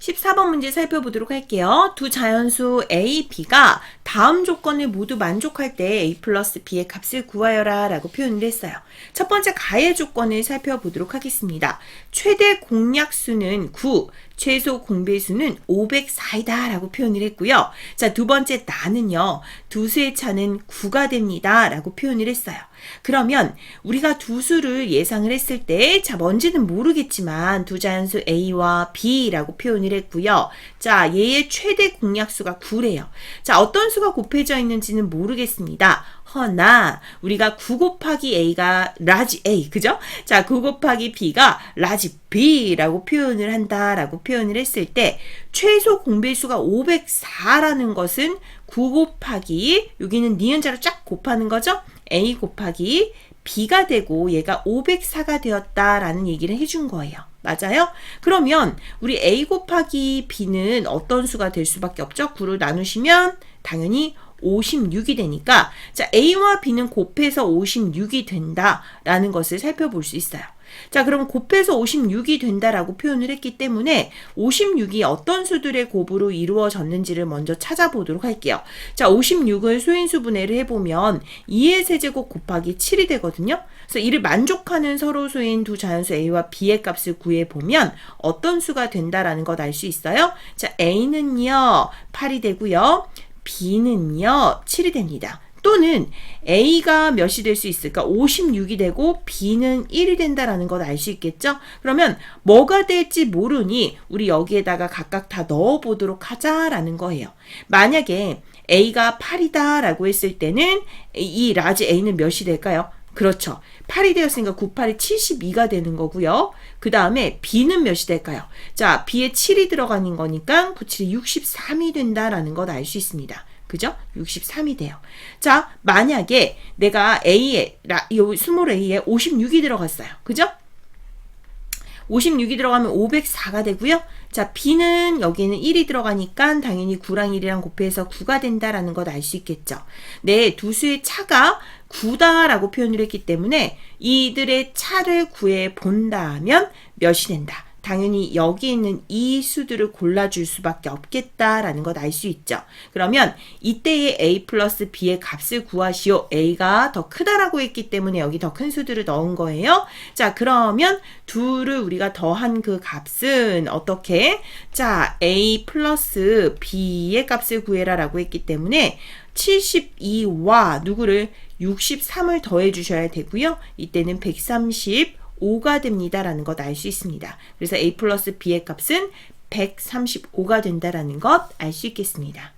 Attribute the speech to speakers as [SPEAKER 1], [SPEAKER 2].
[SPEAKER 1] 14번 문제 살펴보도록 할게요. 두 자연수 A, B가 다음 조건을 모두 만족할 때 A 플러스 B의 값을 구하여라 라고 표현을 했어요. 첫 번째 가해 조건을 살펴보도록 하겠습니다. 최대 공약수는 9, 최소 공배수는 504이다 라고 표현을 했고요. 자, 두 번째 나는요. 두 수의 차는 9가 됩니다 라고 표현을 했어요. 그러면 우리가 두 수를 예상을 했을 때, 자, 뭔지는 모르겠지만 두 자연수 A와 B라고 표현을 했고요. 자, 얘의 최대 공약수가 9래요. 자, 어떤 수가 곱해져 있는지는 모르겠습니다. 허나 우리가 9 곱하기 A가 라지 A, 그죠? 자, 9 곱하기 B가 라지 B라고 표현을 한다라고 표현을 했을 때 최소 공배수가 504라는 것은 9 곱하기 여기는 니은자로 쫙 곱하는 거죠? A 곱하기 B가 되고 얘가 504가 되었다라는 얘기를 해준 거예요. 맞아요? 그러면 우리 A 곱하기 B는 어떤 수가 될 수밖에 없죠? 9를 나누시면 당연히 56이 되니까 자 A와 B는 곱해서 56이 된다라는 것을 살펴볼 수 있어요. 자, 그럼 곱해서 56이 된다라고 표현을 했기 때문에 56이 어떤 수들의 곱으로 이루어졌는지를 먼저 찾아보도록 할게요. 자, 56을 수인수 분해를 해보면 2의 세제곱 곱하기 7이 되거든요. 그래서 이를 만족하는 서로 수인 두 자연수 A와 B의 값을 구해보면 어떤 수가 된다라는 것 알 수 있어요. 자, A는요, 8이 되고요. B는요, 7이 됩니다. 또는 A가 몇이 될 수 있을까? 56이 되고 B는 1이 된다라는 걸알수 있겠죠? 그러면 뭐가 될지 모르니 우리 여기에다가 각각 다 넣어 보도록 하자라는 거예요. 만약에 A가 8이다 라고 했을 때는 이 라지 A는 몇이 될까요? 그렇죠. 8이 되었으니까 9, 8이 72가 되는 거고요. 그 다음에 B는 몇이 될까요? 자, B에 7이 들어가는 거니까 9, 7이 63이 된다라는 걸알수 있습니다. 그죠? 63이 돼요. 자, 만약에 내가 A에, 라, 요 스몰 A에 56이 들어갔어요. 그죠? 56이 들어가면 504가 되고요. 자, B는 여기는 1이 들어가니까 당연히 9랑 1이랑 곱해서 9가 된다라는 것 알 수 있겠죠. 네, 두 수의 차가 9다라고 표현을 했기 때문에 이들의 차를 구해 본다면 몇이 된다. 당연히 여기 있는 이 수들을 골라줄 수밖에 없겠다라는 것 알 수 있죠. 그러면 이때의 a 플러스 b의 값을 구하시오. a가 더 크다라고 했기 때문에 여기 더 큰 수들을 넣은 거예요. 자, 그러면 둘을 우리가 더한 그 값은 어떻게? 자, a 플러스 b의 값을 구해라라고 했기 때문에 72와 누구를 63을 더해 주셔야 되고요. 이때는 130 5가 됩니다라는 것 알 수 있습니다. 그래서 a 플러스 b의 값은 135가 된다라는 것 알 수 있겠습니다.